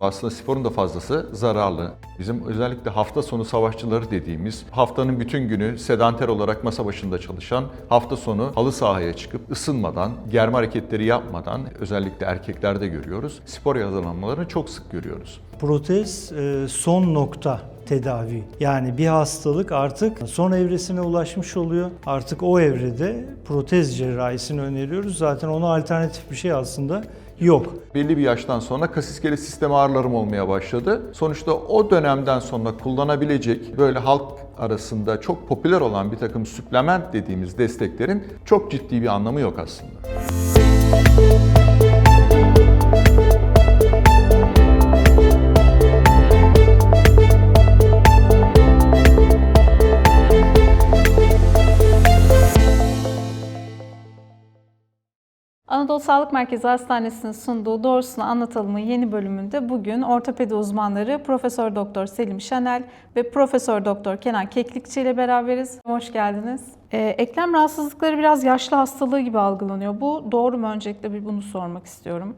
Aslında sporun da fazlası zararlı. Bizim özellikle hafta sonu savaşçıları dediğimiz haftanın bütün günü sedanter olarak masa başında çalışan hafta sonu halı sahaya çıkıp ısınmadan, germe hareketleri yapmadan özellikle erkeklerde görüyoruz. Spor hazırlanmalarını çok sık görüyoruz. Protez e, son nokta tedavi. Yani bir hastalık artık son evresine ulaşmış oluyor. Artık o evrede protez cerrahisini öneriyoruz. Zaten ona alternatif bir şey aslında yok. Belli bir yaştan sonra kas iskelet sistemi ağrılarım olmaya başladı. Sonuçta o dönemden sonra kullanabilecek böyle halk arasında çok popüler olan bir takım süplement dediğimiz desteklerin çok ciddi bir anlamı yok aslında. Anadolu Sağlık Merkezi Hastanesi'nin sunduğu Doğrusunu Anlatalım'ın yeni bölümünde bugün ortopedi uzmanları Profesör Doktor Selim Şenel ve Profesör Doktor Kenan Keklikçi ile beraberiz. Hoş geldiniz. Ee, eklem rahatsızlıkları biraz yaşlı hastalığı gibi algılanıyor. Bu doğru mu? Öncelikle bir bunu sormak istiyorum.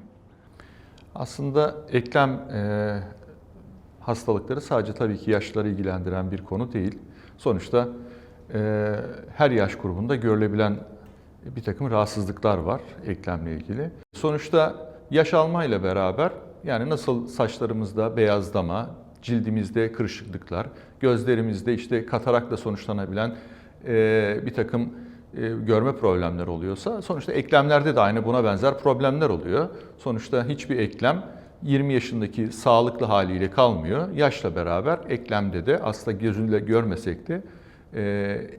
Aslında eklem e, hastalıkları sadece tabii ki yaşlıları ilgilendiren bir konu değil. Sonuçta e, her yaş grubunda görülebilen bir takım rahatsızlıklar var eklemle ilgili. Sonuçta yaş almayla beraber yani nasıl saçlarımızda beyazlama, cildimizde kırışıklıklar, gözlerimizde işte katarakla sonuçlanabilen e, bir takım e, görme problemleri oluyorsa sonuçta eklemlerde de aynı buna benzer problemler oluyor. Sonuçta hiçbir eklem 20 yaşındaki sağlıklı haliyle kalmıyor. Yaşla beraber eklemde de aslında gözüyle görmesek de e,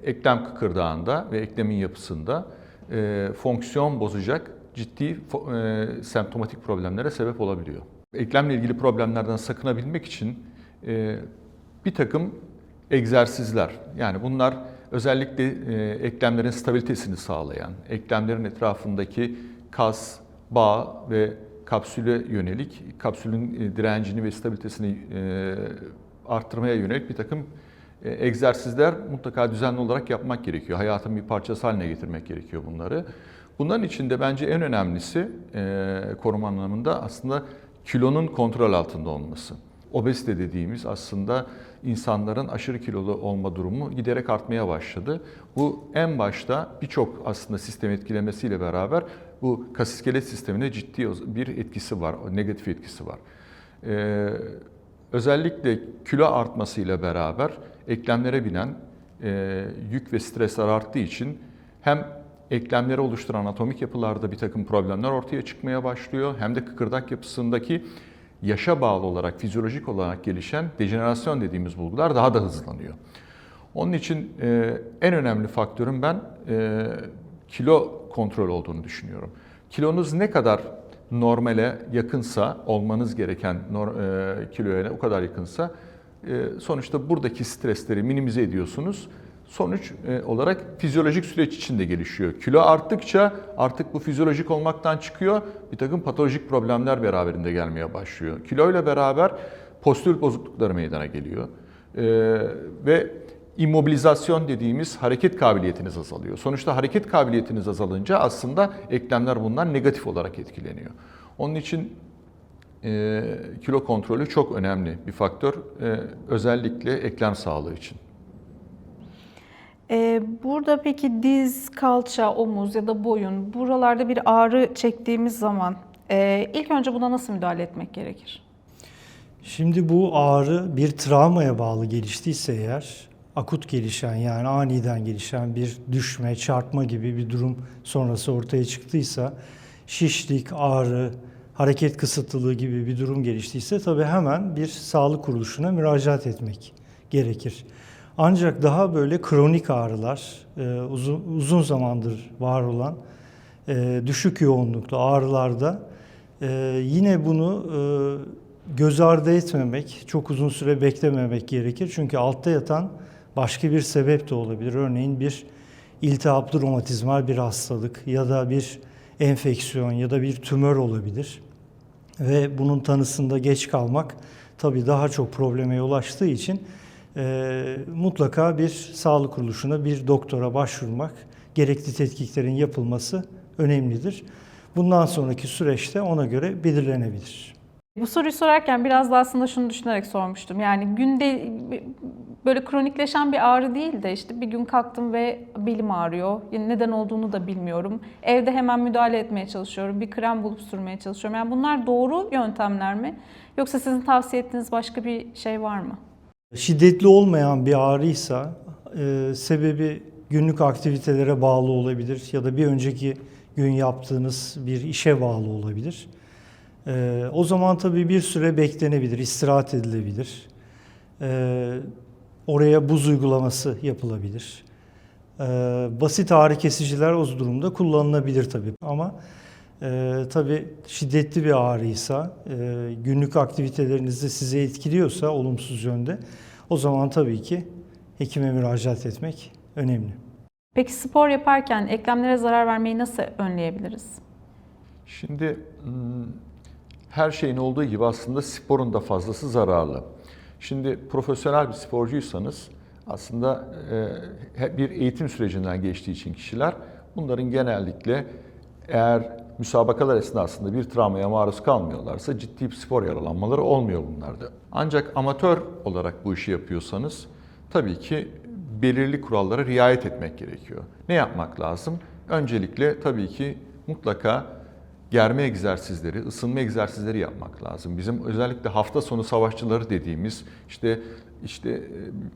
eklem kıkırdağında ve eklemin yapısında e, fonksiyon bozacak ciddi e, semptomatik problemlere sebep olabiliyor. Eklemle ilgili problemlerden sakınabilmek için e, bir takım egzersizler, yani bunlar özellikle e, eklemlerin stabilitesini sağlayan, eklemlerin etrafındaki kas, bağ ve kapsüle yönelik, kapsülün e, direncini ve stabilitesini e, arttırmaya yönelik bir takım egzersizler mutlaka düzenli olarak yapmak gerekiyor. Hayatın bir parçası haline getirmek gerekiyor bunları. Bunların içinde bence en önemlisi e, koruma anlamında aslında kilonun kontrol altında olması. Obezite dediğimiz aslında insanların aşırı kilolu olma durumu giderek artmaya başladı. Bu en başta birçok aslında sistem etkilemesiyle beraber bu kas iskelet sistemine ciddi bir etkisi var, negatif etkisi var. Ee, özellikle kilo artmasıyla beraber eklemlere binen e, yük ve stresler arttığı için hem eklemleri oluşturan anatomik yapılarda bir takım problemler ortaya çıkmaya başlıyor hem de kıkırdak yapısındaki yaşa bağlı olarak, fizyolojik olarak gelişen dejenerasyon dediğimiz bulgular daha da hızlanıyor. Onun için e, en önemli faktörün ben e, kilo kontrol olduğunu düşünüyorum. Kilonuz ne kadar normale yakınsa, olmanız gereken e, kiloya o kadar yakınsa sonuçta buradaki stresleri minimize ediyorsunuz. Sonuç e, olarak fizyolojik süreç içinde gelişiyor. Kilo arttıkça artık bu fizyolojik olmaktan çıkıyor. Bir takım patolojik problemler beraberinde gelmeye başlıyor. Kilo ile beraber postür bozuklukları meydana geliyor. E, ve immobilizasyon dediğimiz hareket kabiliyetiniz azalıyor. Sonuçta hareket kabiliyetiniz azalınca aslında eklemler bundan negatif olarak etkileniyor. Onun için e, kilo kontrolü çok önemli bir faktör. E, özellikle eklem sağlığı için. Ee, burada peki diz, kalça, omuz ya da boyun buralarda bir ağrı çektiğimiz zaman e, ilk önce buna nasıl müdahale etmek gerekir? Şimdi bu ağrı bir travmaya bağlı geliştiyse eğer, akut gelişen yani aniden gelişen bir düşme, çarpma gibi bir durum sonrası ortaya çıktıysa, şişlik, ağrı, hareket kısıtlılığı gibi bir durum geliştiyse tabii hemen bir sağlık kuruluşuna müracaat etmek gerekir. Ancak daha böyle kronik ağrılar, e, uzun, uzun zamandır var olan e, düşük yoğunluklu ağrılarda e, yine bunu göz ardı etmemek, çok uzun süre beklememek gerekir. Çünkü altta yatan başka bir sebep de olabilir. Örneğin bir iltihaplı romatizmal bir hastalık ya da bir enfeksiyon ya da bir tümör olabilir. Ve bunun tanısında geç kalmak tabii daha çok probleme yol açtığı için e, mutlaka bir sağlık kuruluşuna, bir doktora başvurmak, gerekli tetkiklerin yapılması önemlidir. Bundan sonraki süreçte ona göre belirlenebilir. Bu soruyu sorarken biraz da aslında şunu düşünerek sormuştum. Yani günde böyle kronikleşen bir ağrı değil de işte bir gün kalktım ve belim ağrıyor. Yani neden olduğunu da bilmiyorum. Evde hemen müdahale etmeye çalışıyorum. Bir krem bulup sürmeye çalışıyorum. Yani bunlar doğru yöntemler mi? Yoksa sizin tavsiye ettiğiniz başka bir şey var mı? Şiddetli olmayan bir ağrıysa e, sebebi günlük aktivitelere bağlı olabilir ya da bir önceki gün yaptığınız bir işe bağlı olabilir. E, o zaman tabii bir süre beklenebilir, istirahat edilebilir. E, oraya buz uygulaması yapılabilir. E, basit ağrı kesiciler o durumda kullanılabilir tabii ama e, tabii şiddetli bir ağrıysa, e, günlük aktivitelerinizde sizi etkiliyorsa olumsuz yönde o zaman tabii ki hekime müracaat etmek önemli. Peki spor yaparken eklemlere zarar vermeyi nasıl önleyebiliriz? Şimdi hmm, her şeyin olduğu gibi aslında sporun da fazlası zararlı. Şimdi profesyonel bir sporcuysanız aslında e, bir eğitim sürecinden geçtiği için kişiler bunların genellikle eğer müsabakalar esnasında bir travmaya maruz kalmıyorlarsa ciddi bir spor yaralanmaları olmuyor bunlarda. Ancak amatör olarak bu işi yapıyorsanız tabii ki belirli kurallara riayet etmek gerekiyor. Ne yapmak lazım? Öncelikle tabii ki mutlaka germe egzersizleri, ısınma egzersizleri yapmak lazım. Bizim özellikle hafta sonu savaşçıları dediğimiz işte işte e,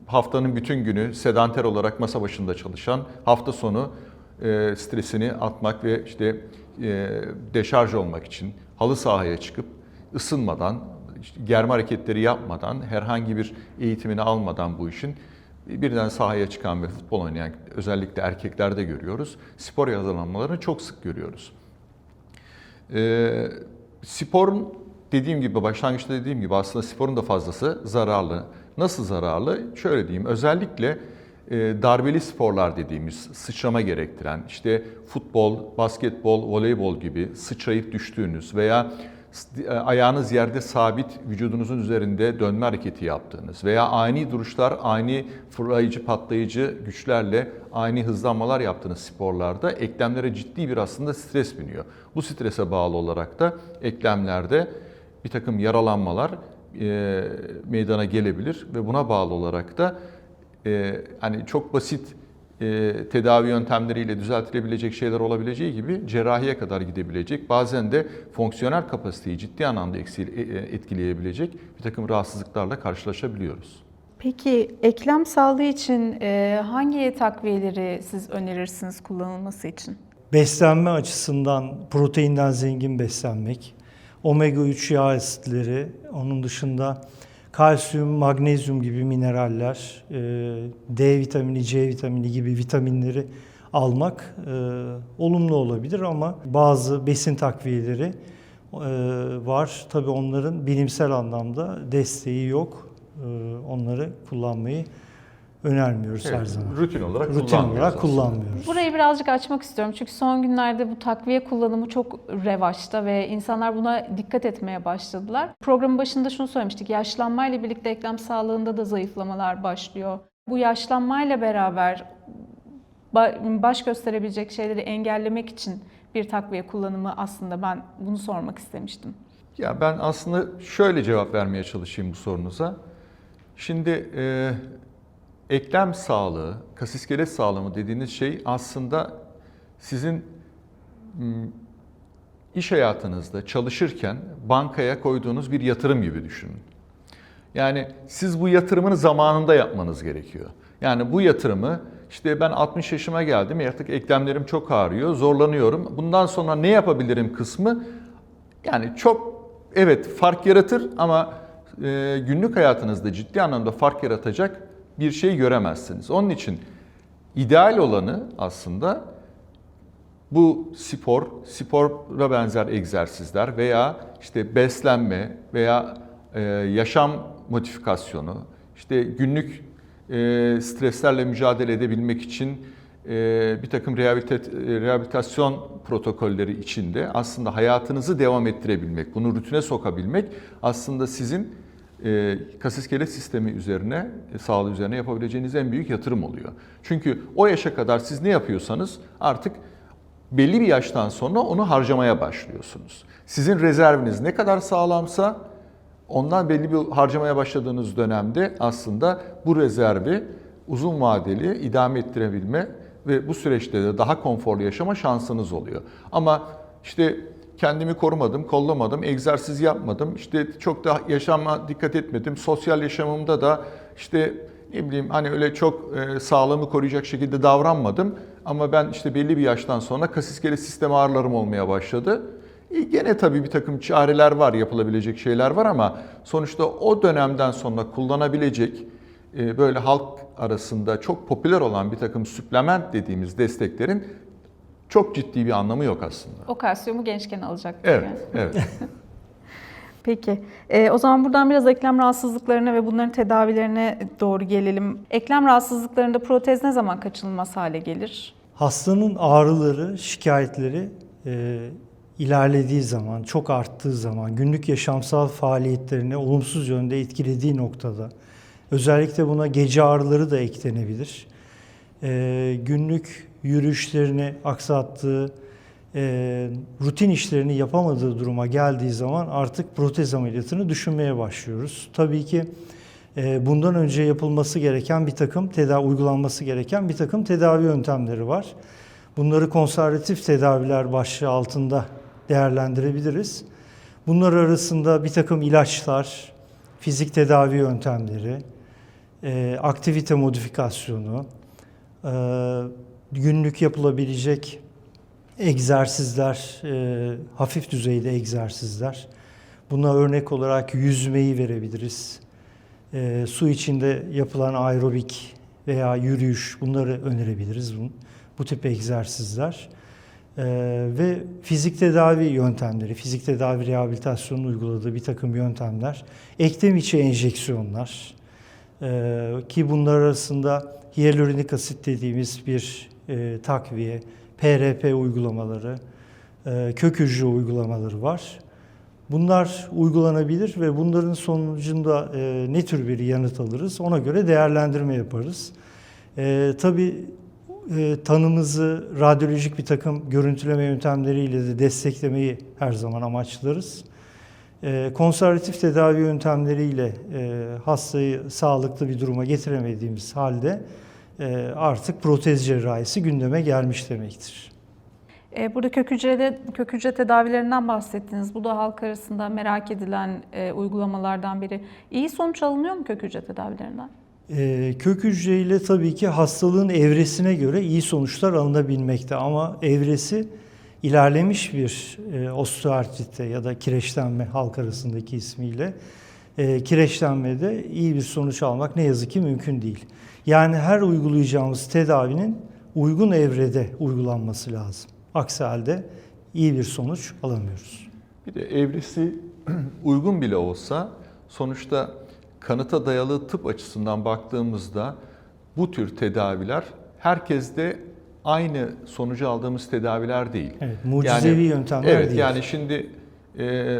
haftanın bütün günü sedanter olarak masa başında çalışan, hafta sonu e, stresini atmak ve işte e, deşarj olmak için halı sahaya çıkıp ısınmadan, işte germe hareketleri yapmadan, herhangi bir eğitimini almadan bu işin birden sahaya çıkan ve futbol oynayan özellikle erkeklerde görüyoruz. Spor yaralanmalarını çok sık görüyoruz. E, sporun dediğim gibi başlangıçta dediğim gibi aslında sporun da fazlası zararlı. Nasıl zararlı? Şöyle diyeyim özellikle e, darbeli sporlar dediğimiz sıçrama gerektiren işte futbol, basketbol, voleybol gibi sıçrayıp düştüğünüz veya ayağınız yerde sabit vücudunuzun üzerinde dönme hareketi yaptığınız veya ani duruşlar, ani fırlayıcı patlayıcı güçlerle ani hızlanmalar yaptığınız sporlarda eklemlere ciddi bir aslında stres biniyor. Bu strese bağlı olarak da eklemlerde bir takım yaralanmalar e, meydana gelebilir ve buna bağlı olarak da e, hani çok basit e, tedavi yöntemleriyle düzeltilebilecek şeyler olabileceği gibi cerrahiye kadar gidebilecek, bazen de fonksiyonel kapasiteyi ciddi anlamda e, etkileyebilecek bir takım rahatsızlıklarla karşılaşabiliyoruz. Peki eklem sağlığı için e, hangi takviyeleri siz önerirsiniz kullanılması için? Beslenme açısından proteinden zengin beslenmek, omega 3 yağ asitleri, onun dışında kalsiyum, magnezyum gibi mineraller, e, D vitamini, C vitamini gibi vitaminleri almak e, olumlu olabilir ama bazı besin takviyeleri e, var. Tabii onların bilimsel anlamda desteği yok. Onları kullanmayı önermiyoruz her Evet, zaman. rutin olarak Rutin kullanmıyoruz olarak aslında. kullanmıyoruz. Burayı birazcık açmak istiyorum çünkü son günlerde bu takviye kullanımı çok revaçta ve insanlar buna dikkat etmeye başladılar. Programın başında şunu söylemiştik, yaşlanmayla birlikte eklem sağlığında da zayıflamalar başlıyor. Bu yaşlanmayla beraber ba- baş gösterebilecek şeyleri engellemek için bir takviye kullanımı aslında ben bunu sormak istemiştim. Ya ben aslında şöyle cevap vermeye çalışayım bu sorunuza. Şimdi e, eklem sağlığı, kasiskelet sağlığı mı dediğiniz şey aslında sizin m, iş hayatınızda çalışırken bankaya koyduğunuz bir yatırım gibi düşünün. Yani siz bu yatırımını zamanında yapmanız gerekiyor. Yani bu yatırımı işte ben 60 yaşıma geldim artık eklemlerim çok ağrıyor, zorlanıyorum. Bundan sonra ne yapabilirim kısmı yani çok evet fark yaratır ama günlük hayatınızda ciddi anlamda fark yaratacak bir şey göremezsiniz. Onun için ideal olanı aslında bu spor, spora benzer egzersizler veya işte beslenme veya e, yaşam modifikasyonu, işte günlük e, streslerle mücadele edebilmek için e, bir takım rehabilitasyon protokolleri içinde aslında hayatınızı devam ettirebilmek, bunu rutine sokabilmek aslında sizin e, kas iskelet sistemi üzerine, e, sağlığı üzerine yapabileceğiniz en büyük yatırım oluyor. Çünkü o yaşa kadar siz ne yapıyorsanız artık belli bir yaştan sonra onu harcamaya başlıyorsunuz. Sizin rezerviniz ne kadar sağlamsa ondan belli bir harcamaya başladığınız dönemde aslında bu rezervi uzun vadeli idame ettirebilme ve bu süreçte de daha konforlu yaşama şansınız oluyor. Ama işte kendimi korumadım, kollamadım, egzersiz yapmadım, işte çok da yaşama dikkat etmedim, sosyal yaşamımda da işte ne bileyim hani öyle çok e, sağlığımı koruyacak şekilde davranmadım. Ama ben işte belli bir yaştan sonra kas iskelet ağrılarım olmaya başladı. E, gene tabii bir takım çareler var, yapılabilecek şeyler var ama sonuçta o dönemden sonra kullanabilecek e, böyle halk arasında çok popüler olan bir takım süplement dediğimiz desteklerin çok ciddi bir anlamı yok aslında. O kalsiyumu gençken alacak. Evet, yani. evet. Peki. Ee, o zaman buradan biraz eklem rahatsızlıklarına ve bunların tedavilerine doğru gelelim. Eklem rahatsızlıklarında protez ne zaman kaçınılmaz hale gelir? Hastanın ağrıları, şikayetleri e, ilerlediği zaman, çok arttığı zaman, günlük yaşamsal faaliyetlerini olumsuz yönde etkilediği noktada, özellikle buna gece ağrıları da eklenebilir. E, günlük yürüyüşlerini aksattığı, e, rutin işlerini yapamadığı duruma geldiği zaman artık protez ameliyatını düşünmeye başlıyoruz. Tabii ki e, bundan önce yapılması gereken bir takım tedavi uygulanması gereken bir takım tedavi yöntemleri var. Bunları konservatif tedaviler başlığı altında değerlendirebiliriz. Bunlar arasında bir takım ilaçlar, fizik tedavi yöntemleri, e, aktivite modifikasyonu, günlük yapılabilecek egzersizler, e, hafif düzeyde egzersizler. Buna örnek olarak yüzmeyi verebiliriz. E, su içinde yapılan aerobik veya yürüyüş bunları önerebiliriz bu, tip egzersizler. E, ve fizik tedavi yöntemleri, fizik tedavi rehabilitasyonun uyguladığı bir takım yöntemler, eklem içi enjeksiyonlar e, ki bunlar arasında hyaluronik asit dediğimiz bir e, takviye, PRP uygulamaları, e, kök hücre uygulamaları var. Bunlar uygulanabilir ve bunların sonucunda e, ne tür bir yanıt alırız ona göre değerlendirme yaparız. E, tabii e, tanımızı radyolojik bir takım görüntüleme yöntemleriyle de desteklemeyi her zaman amaçlarız. E, konservatif tedavi yöntemleriyle e, hastayı sağlıklı bir duruma getiremediğimiz halde artık protez cerrahisi gündeme gelmiş demektir. Ee, Burada kök hücrede kök hücre tedavilerinden bahsettiniz. Bu da halk arasında merak edilen e, uygulamalardan biri. İyi sonuç alınıyor mu kök hücre tedavilerinden? E, kök hücreyle tabii ki hastalığın evresine göre iyi sonuçlar alınabilmekte ama evresi ilerlemiş bir e, osteoartritte ya da kireçlenme halk arasındaki ismiyle e, kireçlenmede iyi bir sonuç almak ne yazık ki mümkün değil. Yani her uygulayacağımız tedavinin uygun evrede uygulanması lazım. Aksi halde iyi bir sonuç alamıyoruz. Bir de evresi uygun bile olsa sonuçta kanıta dayalı tıp açısından baktığımızda bu tür tedaviler herkeste aynı sonucu aldığımız tedaviler değil. Evet, mucizevi yöntemler evet, değil. yani şimdi e,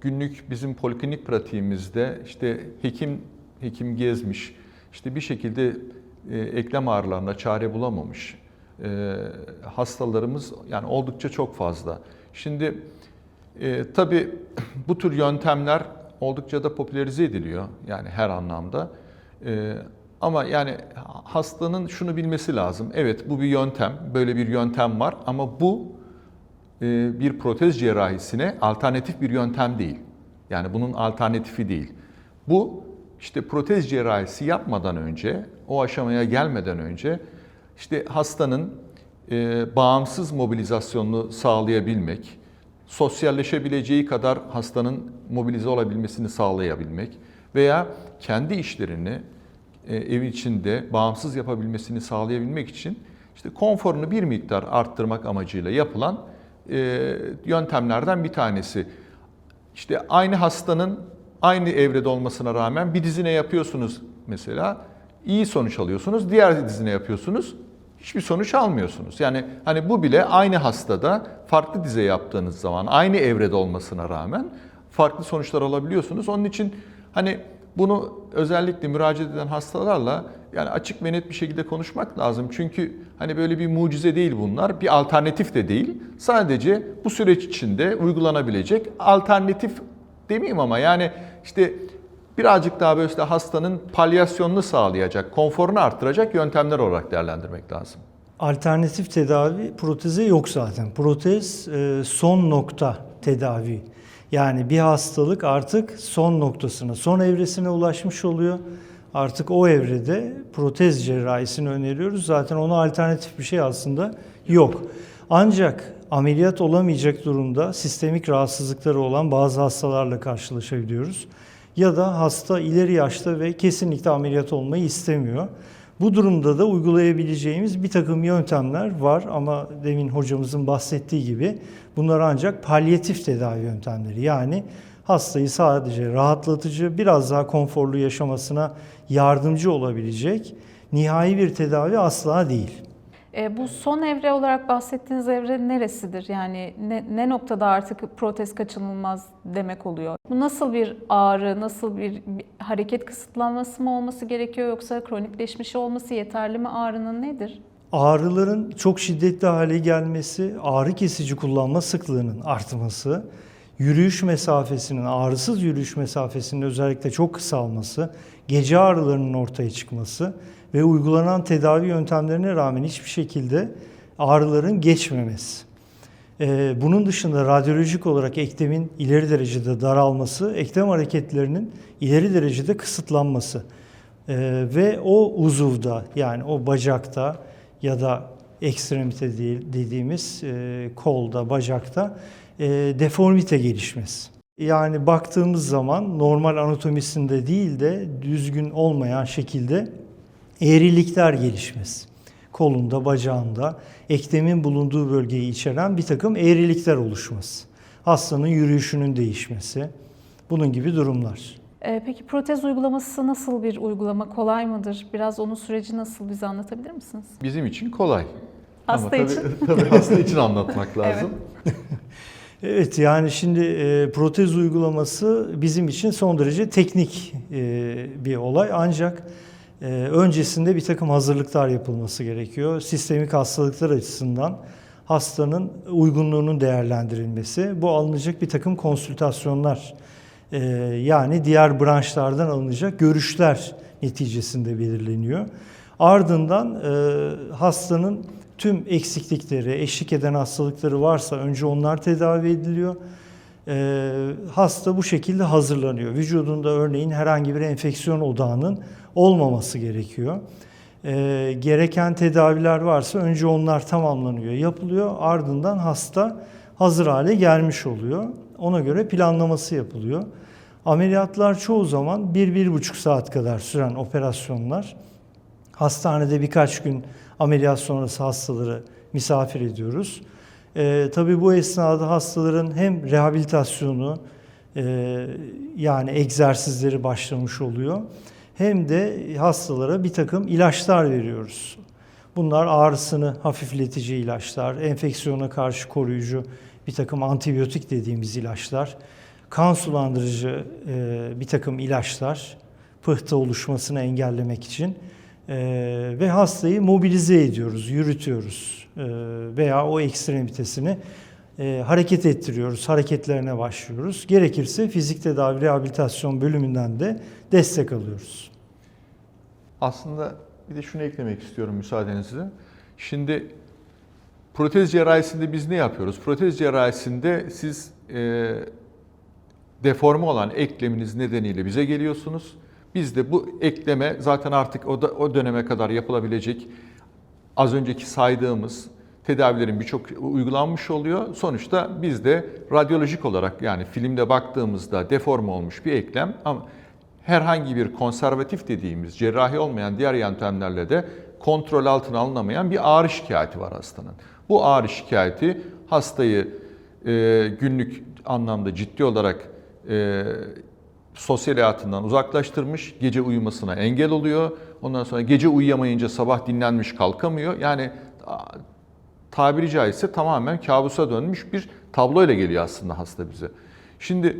günlük bizim poliklinik pratiğimizde işte hekim hekim gezmiş, işte bir şekilde e, eklem ağrılarına çare bulamamış e, hastalarımız yani oldukça çok fazla. Şimdi e, tabii bu tür yöntemler oldukça da popülerize ediliyor yani her anlamda. E, ama yani hastanın şunu bilmesi lazım. Evet bu bir yöntem, böyle bir yöntem var ama bu bir protez cerrahisine alternatif bir yöntem değil. Yani bunun alternatifi değil. Bu işte protez cerrahisi yapmadan önce, o aşamaya gelmeden önce işte hastanın e, bağımsız mobilizasyonunu sağlayabilmek, sosyalleşebileceği kadar hastanın mobilize olabilmesini sağlayabilmek veya kendi işlerini e, ev içinde bağımsız yapabilmesini sağlayabilmek için işte konforunu bir miktar arttırmak amacıyla yapılan e, yöntemlerden bir tanesi. İşte aynı hastanın aynı evrede olmasına rağmen bir dizine yapıyorsunuz mesela iyi sonuç alıyorsunuz. Diğer dizine yapıyorsunuz hiçbir sonuç almıyorsunuz. Yani hani bu bile aynı hastada farklı dize yaptığınız zaman aynı evrede olmasına rağmen farklı sonuçlar alabiliyorsunuz. Onun için hani bunu özellikle müracaat eden hastalarla yani açık ve net bir şekilde konuşmak lazım. Çünkü hani böyle bir mucize değil bunlar, bir alternatif de değil. Sadece bu süreç içinde uygulanabilecek alternatif demeyeyim ama yani işte birazcık daha böyle işte hastanın palyasyonunu sağlayacak, konforunu arttıracak yöntemler olarak değerlendirmek lazım. Alternatif tedavi proteze yok zaten. Protez e, son nokta tedavi. Yani bir hastalık artık son noktasına, son evresine ulaşmış oluyor. Artık o evrede protez cerrahisini öneriyoruz. Zaten ona alternatif bir şey aslında yok. Ancak ameliyat olamayacak durumda sistemik rahatsızlıkları olan bazı hastalarla karşılaşabiliyoruz. Ya da hasta ileri yaşta ve kesinlikle ameliyat olmayı istemiyor. Bu durumda da uygulayabileceğimiz bir takım yöntemler var ama demin hocamızın bahsettiği gibi bunlar ancak palyatif tedavi yöntemleri. Yani hastayı sadece rahatlatıcı, biraz daha konforlu yaşamasına yardımcı olabilecek nihai bir tedavi asla değil. E, bu son evre olarak bahsettiğiniz evre neresidir? Yani ne, ne noktada artık protez kaçınılmaz demek oluyor? Bu nasıl bir ağrı, nasıl bir, bir hareket kısıtlanması mı olması gerekiyor yoksa kronikleşmiş olması yeterli mi ağrının nedir? Ağrıların çok şiddetli hale gelmesi, ağrı kesici kullanma sıklığının artması, yürüyüş mesafesinin, ağrısız yürüyüş mesafesinin özellikle çok kısalması, gece ağrılarının ortaya çıkması ve uygulanan tedavi yöntemlerine rağmen hiçbir şekilde ağrıların geçmemesi. Ee, Bunun dışında radyolojik olarak eklemin ileri derecede daralması, eklem hareketlerinin ileri derecede kısıtlanması Ee, ve o uzuvda yani o bacakta ya da ekstremite dediğimiz e, kolda, bacakta e, deformite gelişmesi. Yani baktığımız zaman normal anatomisinde değil de düzgün olmayan şekilde eğrilikler gelişmesi. Kolunda, bacağında, eklemin bulunduğu bölgeyi içeren bir takım eğrilikler oluşması. Hastanın yürüyüşünün değişmesi. Bunun gibi durumlar. E, peki protez uygulaması nasıl bir uygulama? Kolay mıdır? Biraz onun süreci nasıl bize anlatabilir misiniz? Bizim için kolay. Hasta Ama tabii, için. tabii hasta için anlatmak lazım. Evet yani şimdi e, protez uygulaması bizim için son derece teknik e, bir olay ancak e, öncesinde bir takım hazırlıklar yapılması gerekiyor. Sistemik hastalıklar açısından hastanın uygunluğunun değerlendirilmesi, bu alınacak bir takım konsültasyonlar e, yani diğer branşlardan alınacak görüşler neticesinde belirleniyor. Ardından e, hastanın tüm eksiklikleri, eşlik eden hastalıkları varsa önce onlar tedavi ediliyor. Ee, hasta bu şekilde hazırlanıyor. Vücudunda örneğin herhangi bir enfeksiyon odağının olmaması gerekiyor. Ee, gereken tedaviler varsa önce onlar tamamlanıyor, yapılıyor. Ardından hasta hazır hale gelmiş oluyor. Ona göre planlaması yapılıyor. Ameliyatlar çoğu zaman 1-1,5 saat kadar süren operasyonlar. Hastanede birkaç gün ameliyat sonrası hastaları misafir ediyoruz. Ee, tabii bu esnada hastaların hem rehabilitasyonu e, yani egzersizleri başlamış oluyor hem de hastalara bir takım ilaçlar veriyoruz. Bunlar ağrısını hafifletici ilaçlar, enfeksiyona karşı koruyucu bir takım antibiyotik dediğimiz ilaçlar, kan sulandırıcı e, bir takım ilaçlar, pıhtı oluşmasını engellemek için e, ve hastayı mobilize ediyoruz, yürütüyoruz e, veya o ekstremitesini hareket ettiriyoruz, hareketlerine başlıyoruz. Gerekirse fizik tedavi rehabilitasyon bölümünden de destek alıyoruz. Aslında bir de şunu eklemek istiyorum müsaadenizle. Şimdi protez cerrahisinde biz ne yapıyoruz? Protez cerrahisinde siz e, deforme olan ekleminiz nedeniyle bize geliyorsunuz. Biz de bu ekleme zaten artık o, da, o döneme kadar yapılabilecek az önceki saydığımız tedavilerin birçok uygulanmış oluyor. Sonuçta biz de radyolojik olarak yani filmde baktığımızda deforme olmuş bir eklem ama herhangi bir konservatif dediğimiz cerrahi olmayan diğer yöntemlerle de kontrol altına alınamayan bir ağrı şikayeti var hastanın. Bu ağrı şikayeti hastayı e, günlük anlamda ciddi olarak e, sosyal hayatından uzaklaştırmış, gece uyumasına engel oluyor. Ondan sonra gece uyuyamayınca sabah dinlenmiş kalkamıyor. Yani tabiri caizse tamamen kabusa dönmüş bir tabloyla geliyor aslında hasta bize. Şimdi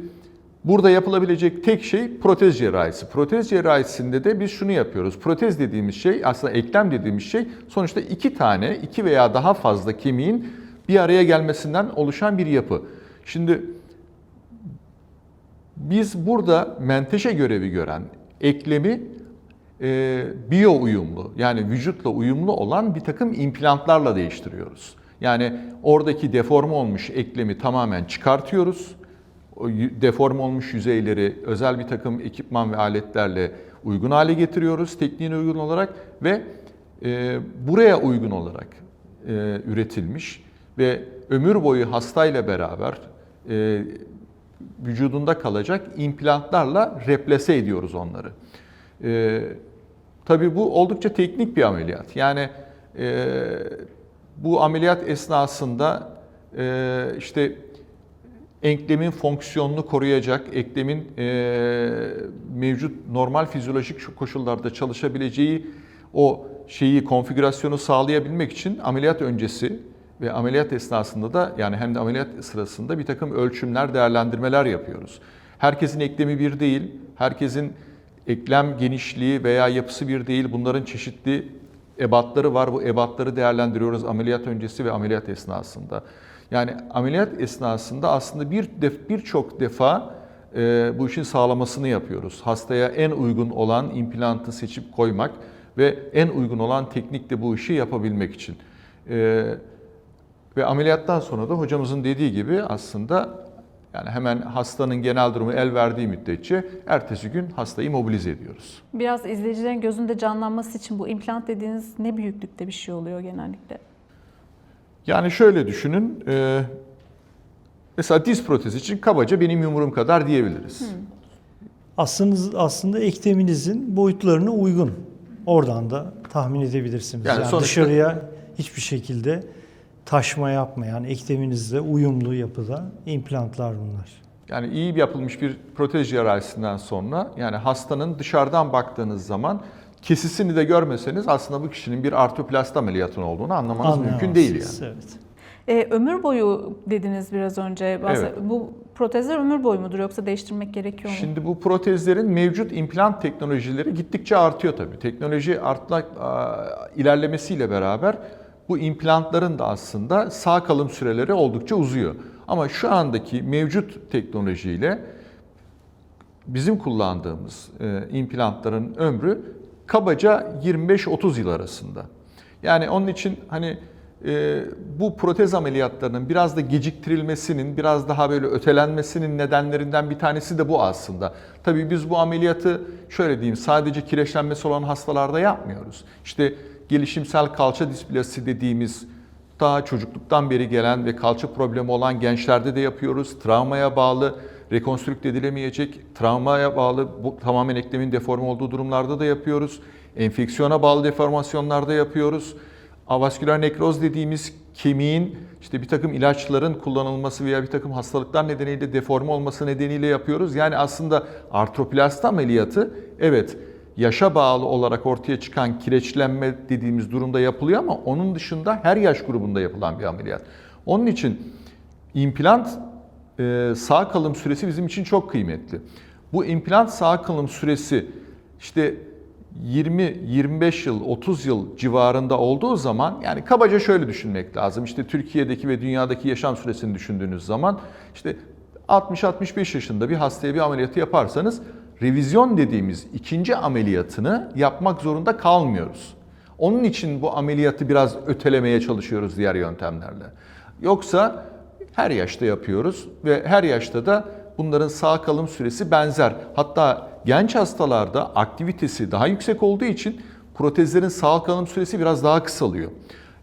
Burada yapılabilecek tek şey protez cerrahisi. Protez cerrahisinde de biz şunu yapıyoruz. Protez dediğimiz şey aslında eklem dediğimiz şey sonuçta iki tane, iki veya daha fazla kemiğin bir araya gelmesinden oluşan bir yapı. Şimdi biz burada menteşe görevi gören eklemi e, biyo uyumlu yani vücutla uyumlu olan bir takım implantlarla değiştiriyoruz. Yani oradaki deforme olmuş eklemi tamamen çıkartıyoruz. Deforme olmuş yüzeyleri özel bir takım ekipman ve aletlerle uygun hale getiriyoruz tekniğine uygun olarak ve e, buraya uygun olarak e, üretilmiş ve ömür boyu hastayla beraber e, vücudunda kalacak implantlarla replase ediyoruz onları. Ee, tabii bu oldukça teknik bir ameliyat. Yani e, bu ameliyat esnasında e, işte enklemin fonksiyonunu koruyacak, eklemin e, mevcut normal fizyolojik koşullarda çalışabileceği o şeyi, konfigürasyonu sağlayabilmek için ameliyat öncesi ve ameliyat esnasında da yani hem de ameliyat sırasında bir takım ölçümler, değerlendirmeler yapıyoruz. Herkesin eklemi bir değil, herkesin eklem genişliği veya yapısı bir değil. Bunların çeşitli ebatları var. Bu ebatları değerlendiriyoruz ameliyat öncesi ve ameliyat esnasında. Yani ameliyat esnasında aslında bir def, birçok defa e, bu işin sağlamasını yapıyoruz. Hastaya en uygun olan implantı seçip koymak ve en uygun olan teknikle bu işi yapabilmek için. E, ve ameliyattan sonra da hocamızın dediği gibi aslında yani hemen hastanın genel durumu el verdiği müddetçe ertesi gün hastayı mobilize ediyoruz. Biraz izleyicilerin gözünde canlanması için bu implant dediğiniz ne büyüklükte bir şey oluyor genellikle? Yani şöyle düşünün, e, mesela diz protezi için kabaca benim yumruğum kadar diyebiliriz. Aslında, aslında ekleminizin boyutlarına uygun. Oradan da tahmin edebilirsiniz. Yani Yani, sonuçta- dışarıya hiçbir şekilde taşma yapmayan, ekleminizle uyumlu yapıda implantlar bunlar. Yani iyi yapılmış bir protez cerrahisinden sonra yani hastanın dışarıdan baktığınız zaman kesisini de görmeseniz aslında bu kişinin bir artroplasti ameliyatının olduğunu anlamanız mümkün değil yani. Evet. Ee, ömür boyu dediniz biraz önce. Evet. Bu protezler ömür boyu mudur yoksa değiştirmek gerekiyor mu? Şimdi bu protezlerin mevcut implant teknolojileri gittikçe artıyor tabii. Teknoloji artla, ilerlemesiyle beraber bu implantların da aslında sağ kalım süreleri oldukça uzuyor. Ama şu andaki mevcut teknolojiyle bizim kullandığımız e, implantların ömrü kabaca 25-30 yıl arasında. Yani onun için hani e, bu protez ameliyatlarının biraz da geciktirilmesinin, biraz daha böyle ötelenmesinin nedenlerinden bir tanesi de bu aslında. Tabii biz bu ameliyatı şöyle diyeyim sadece kireçlenmesi olan hastalarda yapmıyoruz. İşte gelişimsel kalça displasi dediğimiz daha çocukluktan beri gelen ve kalça problemi olan gençlerde de yapıyoruz. Travmaya bağlı, rekonstrükte edilemeyecek, travmaya bağlı bu, tamamen eklemin deforme olduğu durumlarda da yapıyoruz. Enfeksiyona bağlı deformasyonlarda yapıyoruz. Avasküler nekroz dediğimiz kemiğin işte bir takım ilaçların kullanılması veya bir takım hastalıklar nedeniyle deforme olması nedeniyle yapıyoruz. Yani aslında artroplasti ameliyatı evet yaşa bağlı olarak ortaya çıkan kireçlenme dediğimiz durumda yapılıyor ama onun dışında her yaş grubunda yapılan bir ameliyat. Onun için implant sağ kalım süresi bizim için çok kıymetli. Bu implant sağ kalım süresi işte 20, 25 yıl, 30 yıl civarında olduğu zaman yani kabaca şöyle düşünmek lazım. İşte Türkiye'deki ve dünyadaki yaşam süresini düşündüğünüz zaman işte 60-65 yaşında bir hastaya bir ameliyatı yaparsanız revizyon dediğimiz ikinci ameliyatını yapmak zorunda kalmıyoruz. Onun için bu ameliyatı biraz ötelemeye çalışıyoruz diğer yöntemlerle. Yoksa her yaşta yapıyoruz ve her yaşta da bunların sağ kalım süresi benzer. Hatta genç hastalarda aktivitesi daha yüksek olduğu için protezlerin sağ kalım süresi biraz daha kısalıyor.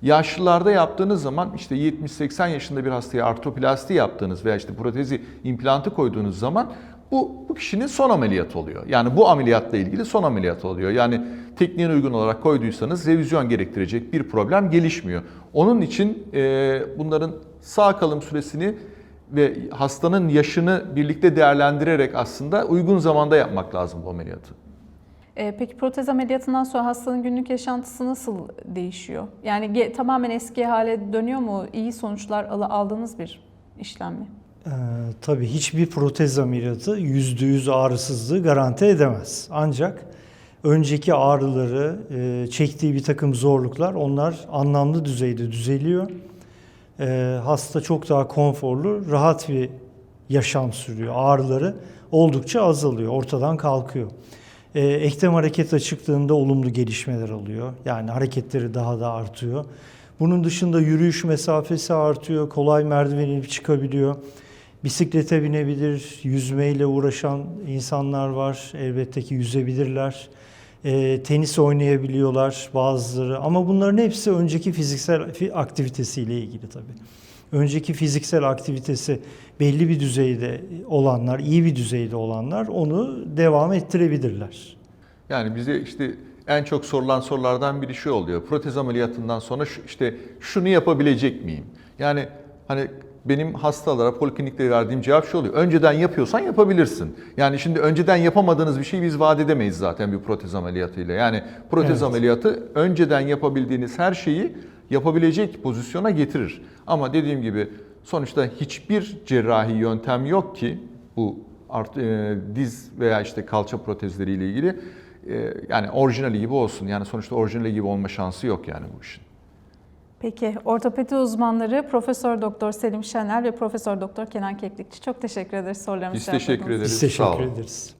Yaşlılarda yaptığınız zaman işte 70-80 yaşında bir hastaya artroplasti yaptığınız veya işte protezi implantı koyduğunuz zaman bu, bu kişinin son ameliyatı oluyor. Yani bu ameliyatla ilgili son ameliyat oluyor. Yani tekniğine uygun olarak koyduysanız revizyon gerektirecek bir problem gelişmiyor. Onun için e, bunların sağ kalım süresini ve hastanın yaşını birlikte değerlendirerek aslında uygun zamanda yapmak lazım bu ameliyatı. Ee, peki protez ameliyatından sonra hastanın günlük yaşantısı nasıl değişiyor? Yani tamamen eski hale dönüyor mu? İyi sonuçlar al- aldığınız bir işlem mi? Ee, tabii hiçbir protez ameliyatı %100 ağrısızlığı garanti edemez. Ancak önceki ağrıları, e, çektiği bir takım zorluklar onlar anlamlı düzeyde düzeliyor. Ee, hasta çok daha konforlu, rahat bir yaşam sürüyor. Ağrıları oldukça azalıyor, ortadan kalkıyor. Ee, eklem hareket açıklığında olumlu gelişmeler oluyor. Yani hareketleri daha da artıyor. Bunun dışında yürüyüş mesafesi artıyor, kolay merdiven inip çıkabiliyor. Bisiklete binebilir, yüzmeyle uğraşan insanlar var. Elbette ki yüzebilirler. Ee, tenis oynayabiliyorlar bazıları. Ama bunların hepsi önceki fiziksel fi- aktivitesiyle ilgili tabii. Önceki fiziksel aktivitesi belli bir düzeyde olanlar, iyi bir düzeyde olanlar onu devam ettirebilirler. Yani bize işte en çok sorulan sorulardan biri şu oluyor. Protez ameliyatından sonra işte şunu yapabilecek miyim? Yani hani benim hastalara poliklinikte verdiğim cevap şu oluyor. Önceden yapıyorsan yapabilirsin. Yani şimdi önceden yapamadığınız bir şeyi biz vaat edemeyiz zaten bir protez ameliyatıyla. Yani protez Evet. ameliyatı önceden yapabildiğiniz her şeyi yapabilecek pozisyona getirir. Ama dediğim gibi sonuçta hiçbir cerrahi yöntem yok ki bu art, e, diz veya işte kalça protezleriyle ilgili e, yani orijinali gibi olsun. Yani sonuçta orijinali gibi olma şansı yok yani bu işin. Peki ortopedi uzmanları Profesör Doktor Selim Şener ve Profesör Doktor Kenan Keklikçi çok teşekkür ederiz sorularımızı Biz teşekkür ederiz. Biz teşekkür ederiz.